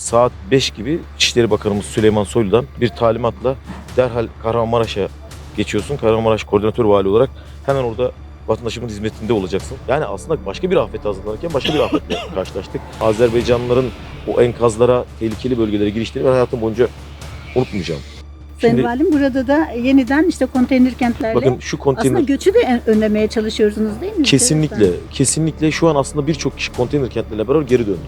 saat 5 gibi İçişleri Bakanımız Süleyman Soylu'dan bir talimatla derhal Kahramanmaraş'a geçiyorsun. Kahramanmaraş koordinatör vali olarak hemen orada vatandaşımın hizmetinde olacaksın. Yani aslında başka bir afete hazırlanırken başka bir afetle karşılaştık. Azerbaycanlıların o enkazlara, tehlikeli bölgelere girişleri ben hayatım boyunca unutmayacağım. Sayın Şimdi- Valim burada da yeniden işte konteyner kentlerle Bakın şu konteyner aslında göçü de önlemeye çalışıyorsunuz değil mi? Kesinlikle, kesinlikle şu an aslında birçok kişi konteyner kentlerle beraber geri döndü.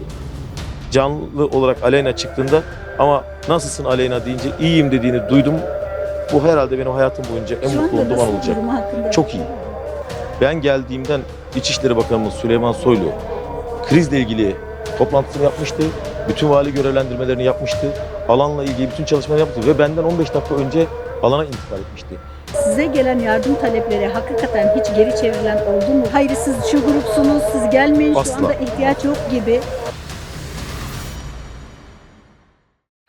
Canlı olarak Aleyna çıktığında ama nasılsın Aleyna deyince iyiyim dediğini duydum. Bu herhalde benim hayatım boyunca en mutlu olduğum an olacak. Çok iyi. Ben geldiğimden İçişleri Bakanımız Süleyman Soylu krizle ilgili toplantısını yapmıştı. Bütün vali görevlendirmelerini yapmıştı. Alanla ilgili bütün çalışmaları yaptı ve benden 15 dakika önce alana intikal etmişti. Size gelen yardım talepleri hakikaten hiç geri çevrilen oldu mu? Hayır siz şu grupsunuz, siz gelmeyin Asla. şu anda ihtiyaç yok gibi.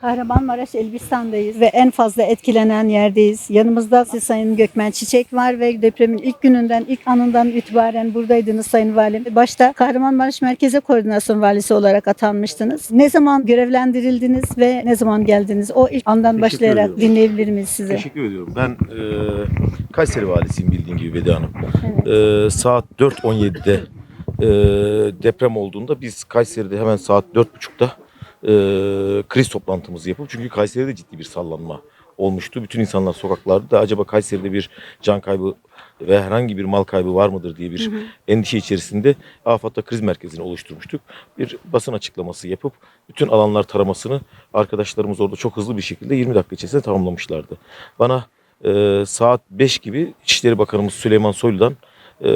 Kahramanmaraş Elbistan'dayız ve en fazla etkilenen yerdeyiz. Yanımızda siz Sayın Gökmen Çiçek var ve depremin ilk gününden, ilk anından itibaren buradaydınız Sayın Valim. Başta Kahramanmaraş Merkeze Koordinasyon Valisi olarak atanmıştınız. Ne zaman görevlendirildiniz ve ne zaman geldiniz? O ilk andan Teşekkür başlayarak ediyorum. dinleyebilir miyiz sizi? Teşekkür ediyorum. Ben e, Kayseri valisiyim bildiğin gibi Veda Hanım. Evet. E, saat 4.17'de e, deprem olduğunda biz Kayseri'de hemen saat 4.30'da e, kriz toplantımızı yapıp çünkü Kayseri'de ciddi bir sallanma olmuştu. Bütün insanlar sokaklarda da acaba Kayseri'de bir can kaybı ve herhangi bir mal kaybı var mıdır diye bir Hı hı. endişe içerisinde AFAD'da kriz merkezini oluşturmuştuk. Bir basın açıklaması yapıp bütün alanlar taramasını arkadaşlarımız orada çok hızlı bir şekilde 20 dakika içerisinde tamamlamışlardı. Bana e, saat 5 gibi İçişleri Bakanımız Süleyman Soylu'dan e,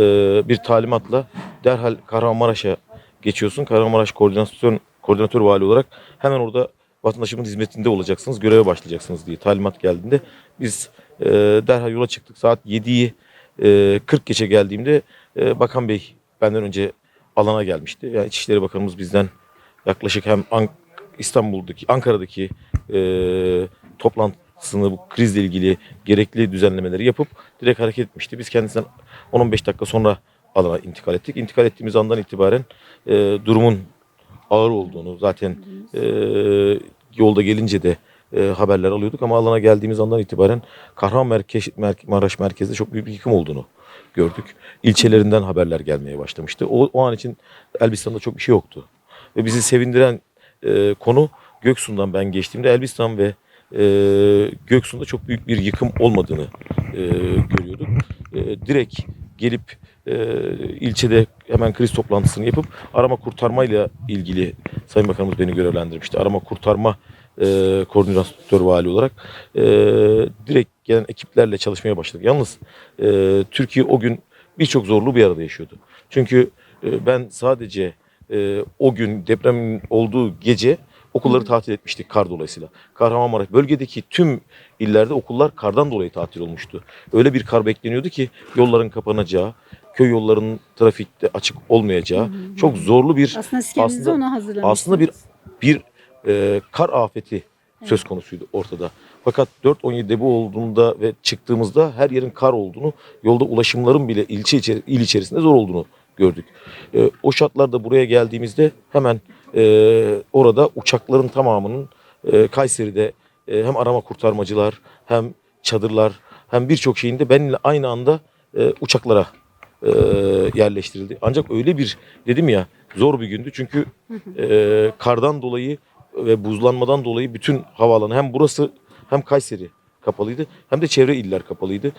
bir talimatla derhal Kahramanmaraş'a geçiyorsun. Kahramanmaraş koordinasyon koordinatör vali olarak hemen orada vatandaşımın hizmetinde olacaksınız, göreve başlayacaksınız diye talimat geldiğinde biz e, derhal yola çıktık. Saat 7'yi e, 40 geçe geldiğimde e, Bakan Bey benden önce alana gelmişti. Yani İçişleri Bakanımız bizden yaklaşık hem An- İstanbul'daki, Ankara'daki e, toplantısını bu krizle ilgili gerekli düzenlemeleri yapıp direkt hareket etmişti. Biz kendisinden 10-15 dakika sonra alana intikal ettik. İntikal ettiğimiz andan itibaren e, durumun ağır olduğunu zaten e, yolda gelince de e, haberler alıyorduk ama alana geldiğimiz andan itibaren Kahramanmaraş merkezde çok büyük bir yıkım olduğunu gördük. İlçelerinden haberler gelmeye başlamıştı. O, o an için Elbistan'da çok bir şey yoktu. Ve bizi sevindiren e, konu Göksu'ndan ben geçtiğimde Elbistan ve e, Göksu'nda çok büyük bir yıkım olmadığını e, görüyorduk. E, direkt gelip ilçede hemen kriz toplantısını yapıp arama kurtarmayla ilgili Sayın Bakanımız beni görevlendirmişti. Arama kurtarma e, koordinatör vali olarak e, direkt gelen ekiplerle çalışmaya başladık. Yalnız e, Türkiye o gün birçok zorluğu bir arada yaşıyordu. Çünkü e, ben sadece e, o gün depremin olduğu gece okulları tatil etmiştik kar dolayısıyla. Kahramanmaraş bölgedeki tüm illerde okullar kardan dolayı tatil olmuştu. Öyle bir kar bekleniyordu ki yolların kapanacağı, köy yollarının trafikte açık olmayacağı çok zorlu bir Aslında Aslında- ona aslında bir bir e, kar afeti söz konusuydu ortada. Fakat 4.17'de bu olduğunda ve çıktığımızda her yerin kar olduğunu, yolda ulaşımların bile ilçe içeri, il içerisinde zor olduğunu gördük. E, o şartlarda buraya geldiğimizde hemen e, orada uçakların tamamının e, Kayseri'de e, hem arama kurtarmacılar hem çadırlar hem birçok şeyin de benimle aynı anda e, uçaklara e, yerleştirildi. Ancak öyle bir dedim ya zor bir gündü çünkü e, kardan dolayı ve buzlanmadan dolayı bütün havaalanı hem burası hem Kayseri kapalıydı hem de çevre iller kapalıydı.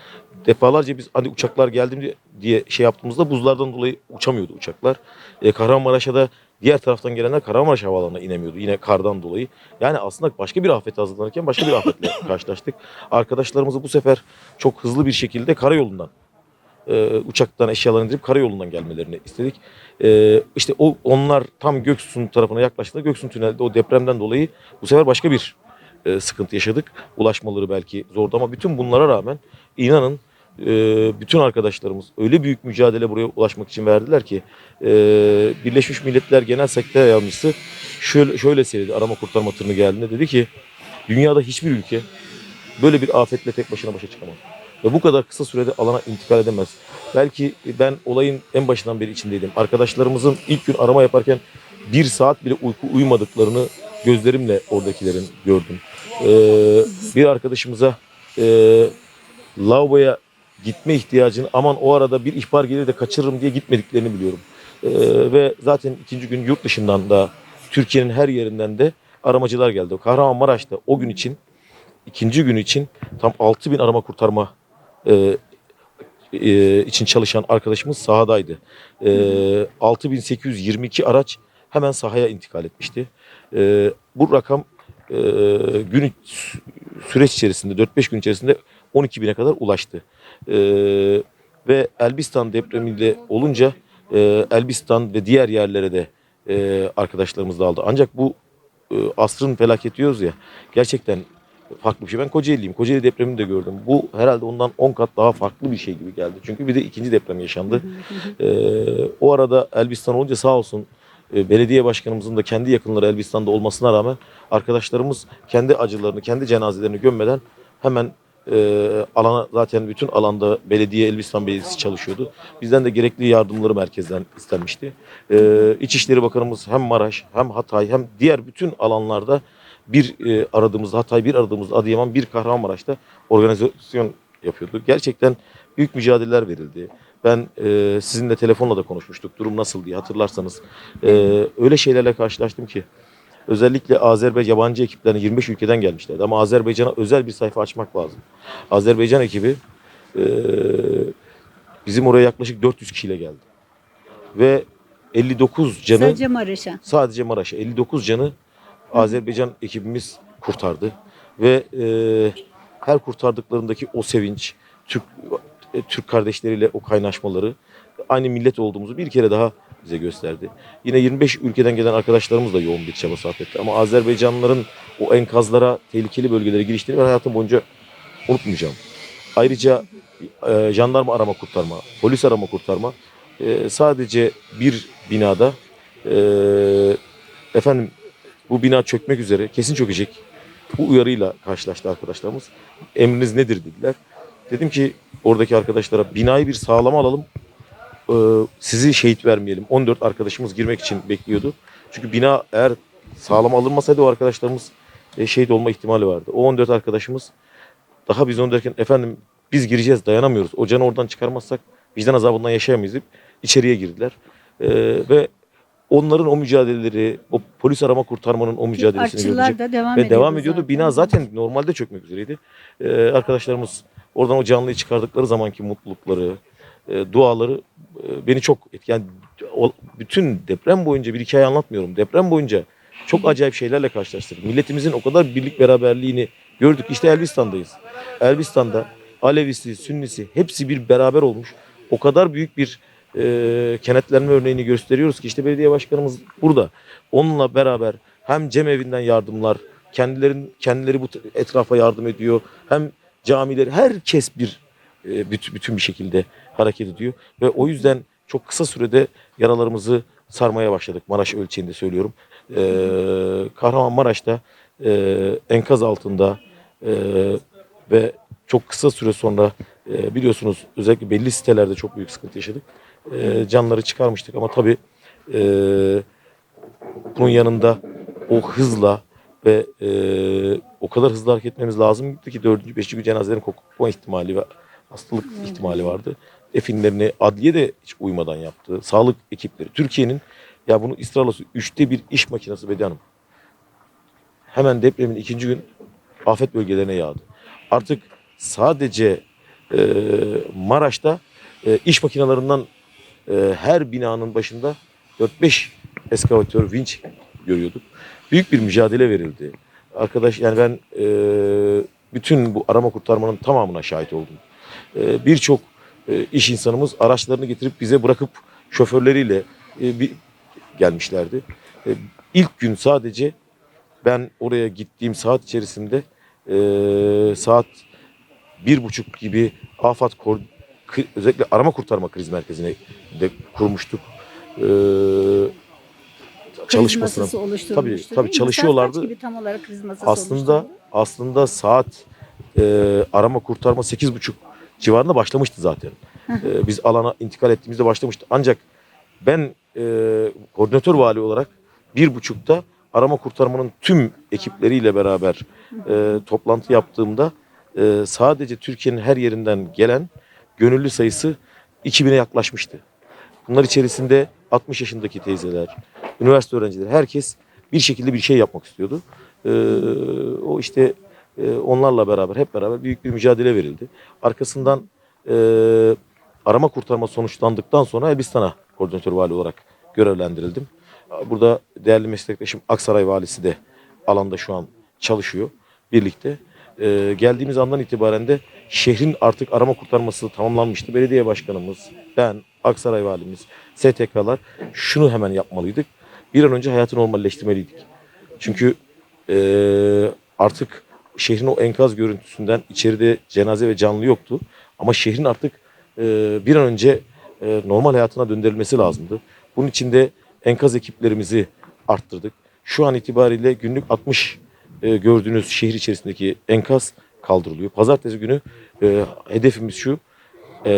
Defalarca biz hani uçaklar geldi diye şey yaptığımızda buzlardan dolayı uçamıyordu uçaklar. E, Kahramanmaraş'a da diğer taraftan gelenler Kahramanmaraş havaalanına inemiyordu yine kardan dolayı. Yani aslında başka bir afete hazırlanırken başka bir afetle karşılaştık. Arkadaşlarımızı bu sefer çok hızlı bir şekilde karayolundan e, uçaktan eşyalarını indirip karayolundan gelmelerini istedik. E, işte o onlar tam Göksun tarafına yaklaştığında Göksun tünelde o depremden dolayı bu sefer başka bir e, sıkıntı yaşadık. Ulaşmaları belki zordu ama bütün bunlara rağmen inanın e, bütün arkadaşlarımız öyle büyük mücadele buraya ulaşmak için verdiler ki e, Birleşmiş Milletler Genel Sekreter Yardımcısı şöyle, şöyle söyledi arama kurtarma tırını geldiğinde dedi ki dünyada hiçbir ülke böyle bir afetle tek başına başa çıkamaz. Ve bu kadar kısa sürede alana intikal edemez. Belki ben olayın en başından beri içindeydim. Arkadaşlarımızın ilk gün arama yaparken bir saat bile uyku uyumadıklarını gözlerimle oradakilerin gördüm. Ee, bir arkadaşımıza e, lavaboya gitme ihtiyacını aman o arada bir ihbar gelir de kaçırırım diye gitmediklerini biliyorum. Ee, ve zaten ikinci gün yurt dışından da Türkiye'nin her yerinden de aramacılar geldi. Kahramanmaraş'ta o gün için ikinci gün için tam 6000 arama kurtarma e, e, için çalışan arkadaşımız sahadaydı. E, 6822 araç hemen sahaya intikal etmişti. E, bu rakam e, gün süreç içerisinde 4-5 gün içerisinde 12 bine kadar ulaştı. E, ve Elbistan depremiyle olunca e, Elbistan ve diğer yerlere de e, arkadaşlarımız dağıldı. Ancak bu e, asrın felaketi diyoruz ya gerçekten farklı bir şey. Ben Kocaeli'liyim. Kocaeli depremini de gördüm. Bu herhalde ondan 10 kat daha farklı bir şey gibi geldi. Çünkü bir de ikinci deprem yaşandı. Ee, o arada Elbistan olunca sağ olsun e, belediye başkanımızın da kendi yakınları Elbistan'da olmasına rağmen arkadaşlarımız kendi acılarını, kendi cenazelerini gömmeden hemen e, alana zaten bütün alanda belediye Elbistan Belediyesi çalışıyordu. Bizden de gerekli yardımları merkezden istenmişti. E, İçişleri Bakanımız hem Maraş hem Hatay hem diğer bütün alanlarda bir e, aradığımızda Hatay, bir aradığımızda Adıyaman, bir Kahramanmaraş'ta organizasyon yapıyordu. Gerçekten büyük mücadeleler verildi. Ben e, sizinle telefonla da konuşmuştuk. Durum nasıl diye hatırlarsanız. E, öyle şeylerle karşılaştım ki özellikle Azerbaycan yabancı ekiplerin 25 ülkeden gelmişlerdi. Ama Azerbaycan'a özel bir sayfa açmak lazım. Azerbaycan ekibi e, bizim oraya yaklaşık 400 kişiyle geldi. Ve 59 canı Sadece Maraş'a. sadece Maraş'a 59 canı Azerbaycan ekibimiz kurtardı ve e, her kurtardıklarındaki o sevinç, Türk e, Türk kardeşleriyle o kaynaşmaları aynı millet olduğumuzu bir kere daha bize gösterdi. Yine 25 ülkeden gelen arkadaşlarımız da yoğun bir çaba sarf etti ama Azerbaycanlıların o enkazlara, tehlikeli bölgelere giriştiğini ben hayatım boyunca unutmayacağım. Ayrıca e, jandarma arama kurtarma, polis arama kurtarma e, sadece bir binada e, efendim bu bina çökmek üzere kesin çökecek. Bu uyarıyla karşılaştı arkadaşlarımız. Emriniz nedir dediler. Dedim ki oradaki arkadaşlara binayı bir sağlama alalım. Ee, sizi şehit vermeyelim. 14 arkadaşımız girmek için bekliyordu. Çünkü bina eğer sağlam alınmasaydı o arkadaşlarımız e, şehit olma ihtimali vardı. O 14 arkadaşımız daha biz onu derken efendim biz gireceğiz dayanamıyoruz. O oradan çıkarmazsak vicdan azabından yaşayamayız deyip içeriye girdiler. Ee, ve onların o mücadeleleri, o polis arama kurtarmanın o mücadelesini görecek. Da devam Ve ediyordu. devam ediyordu. zaten. Bina zaten normalde çökmek üzereydi. Ee, arkadaşlarımız oradan o canlıyı çıkardıkları zamanki mutlulukları, e, duaları e, beni çok etki. Yani bütün deprem boyunca bir hikaye anlatmıyorum. Deprem boyunca çok acayip şeylerle karşılaştık. Milletimizin o kadar birlik beraberliğini gördük. İşte Elbistan'dayız. Elbistan'da Alevisi, Sünnisi hepsi bir beraber olmuş. O kadar büyük bir e, kenetlenme örneğini gösteriyoruz ki işte belediye başkanımız burada. Onunla beraber hem cemevinden yardımlar, kendilerin kendileri bu etrafa yardım ediyor. Hem camileri herkes bir e, bütün, bütün bir şekilde hareket ediyor ve o yüzden çok kısa sürede yaralarımızı sarmaya başladık. Maraş ölçeğinde söylüyorum. E, Kahramanmaraş'ta e, enkaz altında e, ve çok kısa süre sonra e, biliyorsunuz özellikle belli sitelerde çok büyük sıkıntı yaşadık. E, canları çıkarmıştık ama tabii e, bunun yanında o hızla ve e, o kadar hızlı hareket etmemiz lazımdı ki dördüncü, beşinci cenazelerin kokma ihtimali ve hastalık ihtimali vardı. Definlerini adliye de hiç uymadan yaptı. Sağlık ekipleri. Türkiye'nin ya bunu ısrarla üçte bir iş makinesi Bedi Hanım. Hemen depremin ikinci gün afet bölgelerine yağdı. Artık sadece e, Maraş'ta e, iş makinalarından e, her binanın başında 4-5 eskavatör, vinç görüyorduk. Büyük bir mücadele verildi. Arkadaş yani ben e, bütün bu arama kurtarmanın tamamına şahit oldum. E, Birçok e, iş insanımız araçlarını getirip bize bırakıp şoförleriyle e, bir gelmişlerdi. E, ilk gün sadece ben oraya gittiğim saat içerisinde e, saat bir buçuk gibi kı- özellikle arama kurtarma kriz merkezine de kurmuştuk. E, Kriz çalışmasına Tabii, tabii çalışıyorlardı. Gibi tam olarak kriz masası aslında oluşturuldu? aslında saat e, arama kurtarma sekiz buçuk civarında başlamıştı zaten. E, biz alana intikal ettiğimizde başlamıştı. Ancak ben e, koordinatör vali olarak bir buçukta arama kurtarmanın tüm ekipleriyle beraber e, toplantı yaptığımda e, sadece Türkiye'nin her yerinden gelen gönüllü sayısı 2000'e yaklaşmıştı. Bunlar içerisinde 60 yaşındaki teyzeler, üniversite öğrencileri, herkes bir şekilde bir şey yapmak istiyordu. E, o işte e, onlarla beraber, hep beraber büyük bir mücadele verildi. Arkasından e, arama kurtarma sonuçlandıktan sonra Elbistan'a koordinatör vali olarak görevlendirildim. Burada değerli meslektaşım Aksaray valisi de alanda şu an çalışıyor birlikte. Ee, geldiğimiz andan itibaren de şehrin artık arama kurtarması tamamlanmıştı. Belediye başkanımız, ben, Aksaray valimiz, STK'lar şunu hemen yapmalıydık. Bir an önce hayatı normalleştirmeliydik. Çünkü ee, artık şehrin o enkaz görüntüsünden içeride cenaze ve canlı yoktu. Ama şehrin artık ee, bir an önce ee, normal hayatına döndürülmesi lazımdı. Bunun için de enkaz ekiplerimizi arttırdık. Şu an itibariyle günlük 60 e, gördüğünüz şehir içerisindeki enkaz kaldırılıyor. Pazartesi günü e, hedefimiz şu. E,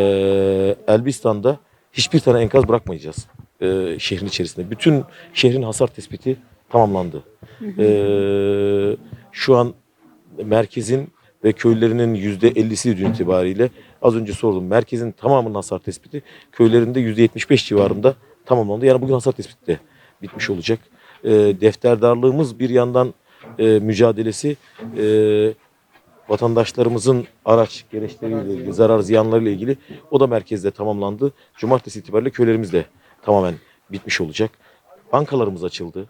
Elbistan'da hiçbir tane enkaz bırakmayacağız e, şehrin içerisinde. Bütün şehrin hasar tespiti tamamlandı. E, şu an merkezin ve köylerinin %50'si dün itibariyle az önce sordum. Merkezin tamamının hasar tespiti köylerinde %75 civarında tamamlandı. Yani bugün hasar tespiti de bitmiş olacak. E, defterdarlığımız bir yandan e, mücadelesi e, vatandaşlarımızın araç gereçleriyle ilgili, zarar ziyanlarıyla ilgili o da merkezde tamamlandı. Cumartesi itibariyle köylerimiz de tamamen bitmiş olacak. Bankalarımız açıldı.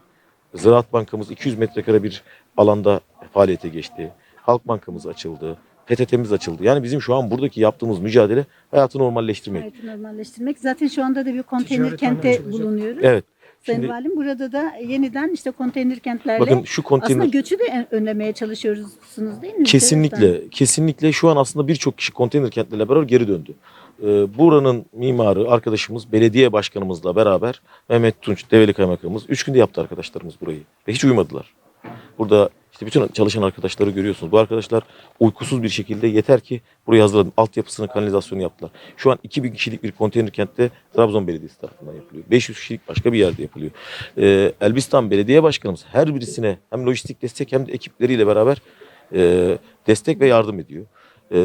Ziraat Bankamız 200 metrekare bir alanda faaliyete geçti. Halk Bankamız açıldı. PTT'miz açıldı. Yani bizim şu an buradaki yaptığımız mücadele hayatı normalleştirmek. Hayatı normalleştirmek. Zaten şu anda da bir konteyner Ticaret olacak. bulunuyoruz. Evet. Sayın Şimdi Valim burada da yeniden işte konteyner kentlerle bakın şu konteyner aslında göçü de önlemeye çalışıyorsunuz değil mi? Kesinlikle, kesinlikle şu an aslında birçok kişi konteyner kentlerle beraber geri döndü. Ee, buranın mimarı arkadaşımız, belediye başkanımızla beraber Mehmet Tunç, Develi Kaymakamımız üç günde yaptı arkadaşlarımız burayı ve hiç uyumadılar. Burada işte bütün çalışan arkadaşları görüyorsunuz. Bu arkadaşlar uykusuz bir şekilde yeter ki burayı hazırladım. Altyapısını, kanalizasyonu yaptılar. Şu an 2000 kişilik bir konteyner kentte Trabzon Belediyesi tarafından yapılıyor. 500 kişilik başka bir yerde yapılıyor. Ee, Elbistan Belediye Başkanımız her birisine hem lojistik destek hem de ekipleriyle beraber e, destek ve yardım ediyor. E,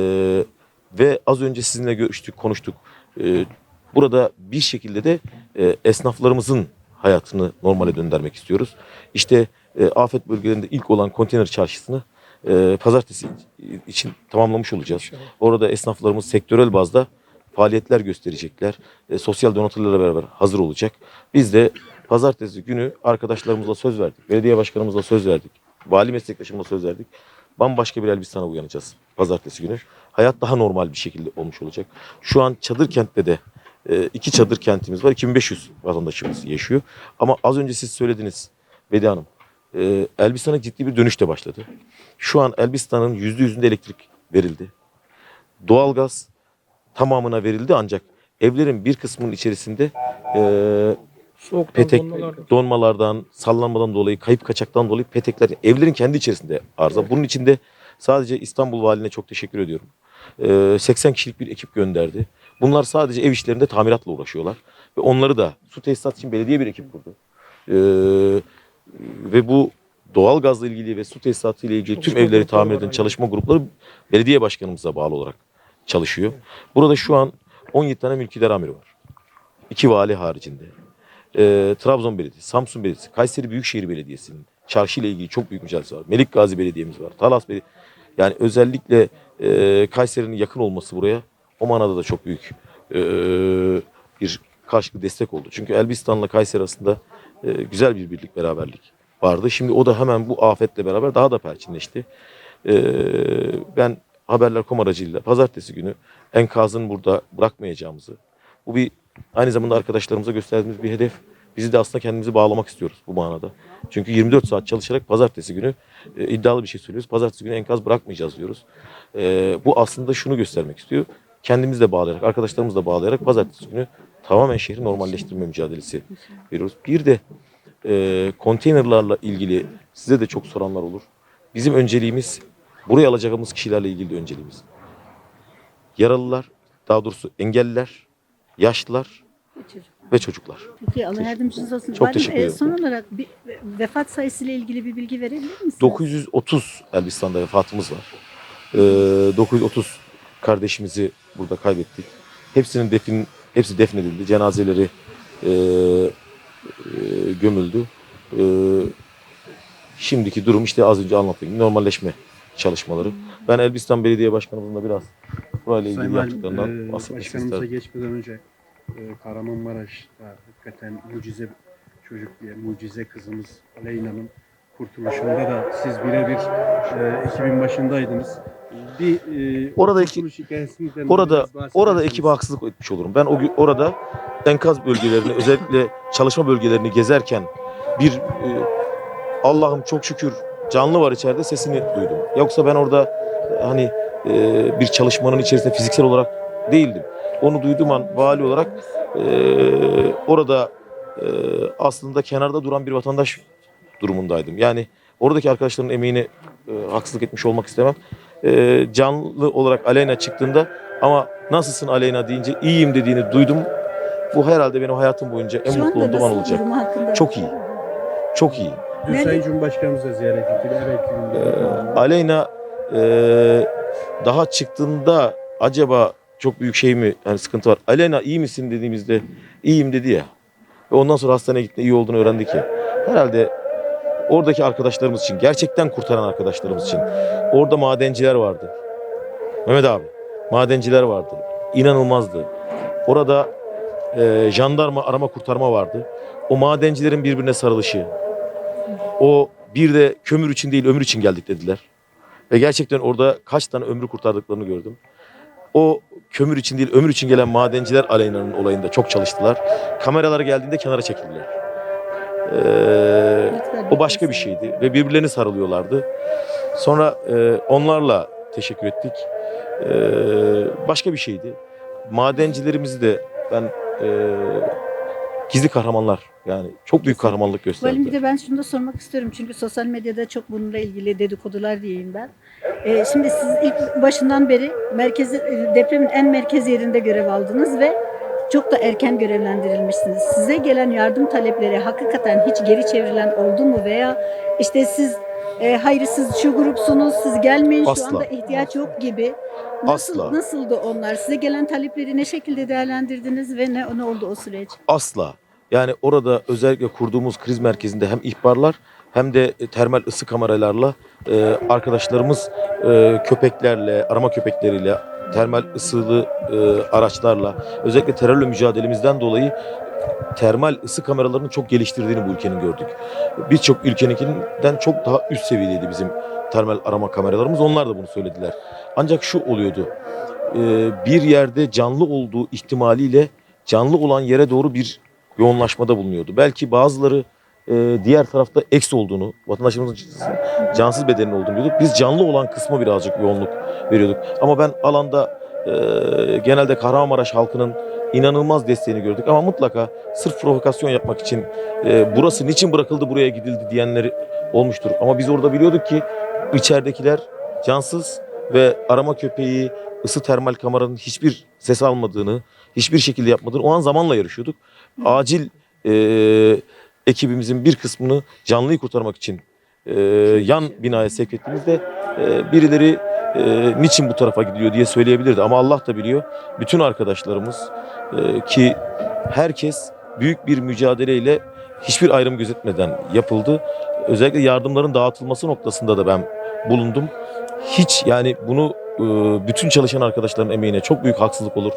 ve az önce sizinle görüştük, konuştuk. E, burada bir şekilde de e, esnaflarımızın hayatını normale döndürmek istiyoruz. İşte e, afet bölgelerinde ilk olan konteyner çarşısını e, pazartesi için tamamlamış olacağız. Orada esnaflarımız sektörel bazda faaliyetler gösterecekler. E, sosyal donatörlerle beraber hazır olacak. Biz de pazartesi günü arkadaşlarımızla söz verdik. Belediye başkanımızla söz verdik. Vali meslektaşımla söz verdik. Bambaşka bir Elbistan'a uyanacağız pazartesi günü. Hayat daha normal bir şekilde olmuş olacak. Şu an çadır kentte de iki çadır kentimiz var. 2500 vatandaşımız yaşıyor. Ama az önce siz söylediniz Bedi Hanım. E, Elbistan'a ciddi bir dönüş de başladı. Şu an Elbistan'ın yüzde yüzünde elektrik verildi. Doğalgaz tamamına verildi ancak evlerin bir kısmının içerisinde e, Soğuktan petek donmalar- donmalardan, sallanmadan dolayı, kayıp kaçaktan dolayı petekler evlerin kendi içerisinde arıza. Bunun için de sadece İstanbul Valiliğine çok teşekkür ediyorum. Ee, 80 kişilik bir ekip gönderdi. Bunlar sadece ev işlerinde tamiratla uğraşıyorlar. Ve onları da su tesisat için belediye bir ekip kurdu. Ee, ve bu doğal gazla ilgili ve su tesisatı ile ilgili tüm evleri tamir eden çalışma grupları belediye başkanımıza bağlı olarak çalışıyor. Burada şu an 17 tane mülkidar amiri var. İki vali haricinde e, Trabzon Belediyesi, Samsun Belediyesi, Kayseri Büyükşehir Belediyesi'nin çarşı ile ilgili çok büyük mücadelesi var. Melik Gazi Belediye'miz var. Talas Belediye. Yani özellikle e, Kayseri'nin yakın olması buraya o manada da çok büyük e, bir karşılıklı destek oldu. Çünkü Elbistan'la Kayseri arasında e, güzel bir birlik beraberlik vardı. Şimdi o da hemen bu afetle beraber daha da perçinleşti. E, ben Haberler.com aracılığıyla pazartesi günü enkazın burada bırakmayacağımızı, bu bir aynı zamanda arkadaşlarımıza gösterdiğimiz bir hedef. Bizi de aslında kendimizi bağlamak istiyoruz bu manada. Çünkü 24 saat çalışarak pazartesi günü e, iddialı bir şey söylüyoruz. Pazartesi günü enkaz bırakmayacağız diyoruz. E, bu aslında şunu göstermek istiyor. Kendimiz de bağlayarak, arkadaşlarımız da bağlayarak pazartesi günü tamamen şehri normalleştirme mücadelesi veriyoruz. Bir de e, konteynerlarla ilgili size de çok soranlar olur. Bizim önceliğimiz buraya alacağımız kişilerle ilgili de önceliğimiz. Yaralılar, daha doğrusu engelliler, yaşlılar ve çocuklar. Peki Allah yardımcınız olsun. Çok Valim, teşekkür e, ederim. Son olarak bir vefat sayısıyla ilgili bir bilgi verebilir misiniz? 930 Elbistan'da vefatımız var. Ee, 930 kardeşimizi burada kaybettik. Hepsinin defin, hepsi defnedildi. Cenazeleri e, e, gömüldü. E, şimdiki durum işte az önce anlattığım gibi normalleşme çalışmaları. Ben Elbistan Belediye Başkanımızla biraz burayla ilgili Sayın yaptıklarından e, bahsetmek başkanımıza geçmeden önce e, Kahramanmaraş'ta hakikaten mucize çocuk diye mucize kızımız Aleyna'nın kurtuluşunda da siz birebir e, ekibin başındaydınız. Bir e, Orada iki- kurtuluş hikayesinden Orada orada ekibe haksızlık etmiş olurum. Ben o orada enkaz bölgelerini özellikle çalışma bölgelerini gezerken bir e, Allah'ım çok şükür canlı var içeride sesini duydum. Yoksa ben orada e, hani e, bir çalışmanın içerisinde fiziksel olarak değildim. Onu duyduğum an vali olarak e, orada e, aslında kenarda duran bir vatandaş durumundaydım. Yani oradaki arkadaşların emeğine e, haksızlık etmiş olmak istemem. E, canlı olarak Aleyna çıktığında ama nasılsın Aleyna deyince iyiyim dediğini duydum. Bu herhalde benim hayatım boyunca en Şu mutlu olduğum an olacak. Çok iyi. Çok iyi. Dün Nerede? Sayın Cumhurbaşkanımız da ziyaret etti. Evet. Ee, Aleyna e, daha çıktığında acaba çok büyük şey mi yani sıkıntı var. Aleyna iyi misin dediğimizde iyiyim dedi ya. Ve ondan sonra hastaneye gitti iyi olduğunu öğrendik ya. Herhalde oradaki arkadaşlarımız için gerçekten kurtaran arkadaşlarımız için orada madenciler vardı. Mehmet abi madenciler vardı. İnanılmazdı. Orada e, jandarma arama kurtarma vardı. O madencilerin birbirine sarılışı, o bir de kömür için değil ömür için geldik dediler. Ve gerçekten orada kaç tane ömrü kurtardıklarını gördüm. O kömür için değil ömür için gelen madenciler Aleyna'nın olayında çok çalıştılar. Kameralar geldiğinde kenara çekildiler. Ee, o başka bir şeydi ve birbirlerini sarılıyorlardı. Sonra e, onlarla teşekkür ettik. Ee, başka bir şeydi. Madencilerimizi de ben e, gizli kahramanlar yani çok büyük kahramanlık gösterdiler. Valim bir de ben şunu da sormak istiyorum çünkü sosyal medyada çok bununla ilgili dedikodular diyeyim ben. Ee, şimdi siz ilk başından beri merkezi, e, depremin en merkez yerinde görev aldınız ve çok da erken görevlendirilmişsiniz. Size gelen yardım talepleri hakikaten hiç geri çevrilen oldu mu veya işte siz e, hayır siz şu grupsunuz siz gelmeyin şu Asla. anda ihtiyaç yok gibi. Nasıl, Asla. Nasıldı onlar? Size gelen talepleri ne şekilde değerlendirdiniz ve ne, ne oldu o süreç? Asla. Yani orada özellikle kurduğumuz kriz merkezinde hem ihbarlar hem de termal ısı kameralarla e, arkadaşlarımız e, köpeklerle, arama köpekleriyle, termal ısılı e, araçlarla özellikle terörle mücadelemizden dolayı termal ısı kameralarını çok geliştirdiğini bu ülkenin gördük. Birçok ülkeninkinden çok daha üst seviyedeydi bizim termal arama kameralarımız. Onlar da bunu söylediler. Ancak şu oluyordu. e, bir yerde canlı olduğu ihtimaliyle canlı olan yere doğru bir yoğunlaşmada bulunuyordu. Belki bazıları e, diğer tarafta eksi olduğunu, vatandaşımızın cansız bedenin olduğunu biliyorduk. Biz canlı olan kısma birazcık yoğunluk veriyorduk. Ama ben alanda e, genelde Kahramanmaraş halkının inanılmaz desteğini gördük. Ama mutlaka sırf provokasyon yapmak için e, burası niçin bırakıldı buraya gidildi diyenleri olmuştur. Ama biz orada biliyorduk ki içeridekiler cansız ve arama köpeği, ısı termal kameranın hiçbir ses almadığını, hiçbir şekilde yapmadığını o an zamanla yarışıyorduk. Acil e, ekibimizin bir kısmını canlıyı kurtarmak için e, yan binaya sevk ettiğimizde e, birileri e, niçin bu tarafa gidiliyor diye söyleyebilirdi. Ama Allah da biliyor. Bütün arkadaşlarımız e, ki herkes büyük bir mücadeleyle hiçbir ayrım gözetmeden yapıldı. Özellikle yardımların dağıtılması noktasında da ben bulundum. Hiç yani bunu e, bütün çalışan arkadaşların emeğine çok büyük haksızlık olur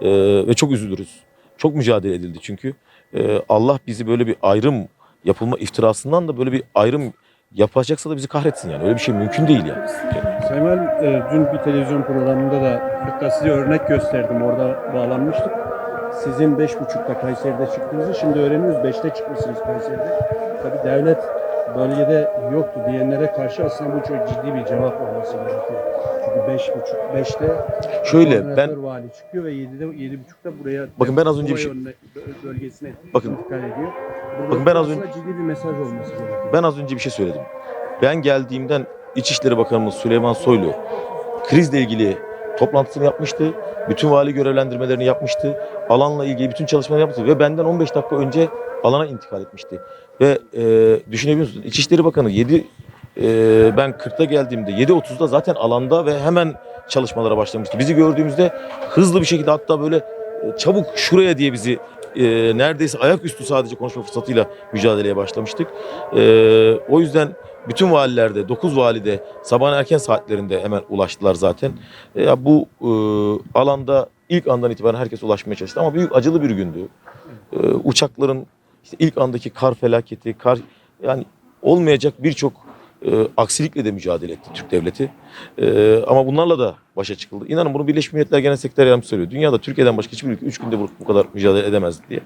E, ve çok üzülürüz. Çok mücadele edildi çünkü. E, Allah bizi böyle bir ayrım yapılma iftirasından da böyle bir ayrım yapacaksa da bizi kahretsin yani. Öyle bir şey mümkün değil yani. Valim, e, dün bir televizyon programında da hatta size örnek gösterdim. Orada bağlanmıştık. Sizin 5.30'da Kayseri'de çıktığınızı şimdi öğreniyoruz. 5'te çıkmışsınız Kayseri'de. Tabii devlet bölgede yoktu diyenlere karşı aslında bu çok ciddi bir cevap olması gerekiyor. Çünkü 5.30, 5'te Şöyle ben vali çıkıyor ve 7'de 7.30'da buraya Bakın ben az önce bir şey- önüne- bö- bölgesine Bakın. ediyor. Burada Bakın ben az aslında ciddi bir mesaj olması gerekiyor. Ben az önce bir şey söyledim. Ben geldiğimden İçişleri Bakanımız Süleyman Soylu krizle ilgili toplantısını yapmıştı. Bütün vali görevlendirmelerini yapmıştı. alanla ilgili bütün çalışmaları yaptı ve benden 15 dakika önce alana intikal etmişti. Ve e, düşünebiliyor musunuz? İçişleri Bakanı 7 e, ben 40'ta geldiğimde 7.30'da zaten alanda ve hemen çalışmalara başlamıştı. Bizi gördüğümüzde hızlı bir şekilde hatta böyle e, çabuk şuraya diye bizi e, neredeyse ayaküstü sadece konuşma fırsatıyla mücadeleye başlamıştık. E, o yüzden bütün valilerde, 9 valide sabahın erken saatlerinde hemen ulaştılar zaten. E, bu e, alanda ilk andan itibaren herkes ulaşmaya çalıştı ama büyük acılı bir gündü. E, uçakların işte ilk andaki kar felaketi, kar yani olmayacak birçok e, aksilikle de mücadele etti Türk devleti. E, ama bunlarla da başa çıkıldı. İnanın bunu Birleşmiş Milletler Genel Sekreteri Yardımcısı söylüyor. Dünyada Türkiye'den başka hiçbir ülke 3 günde bu, bu kadar mücadele edemezdi diye.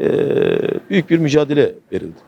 E, büyük bir mücadele verildi.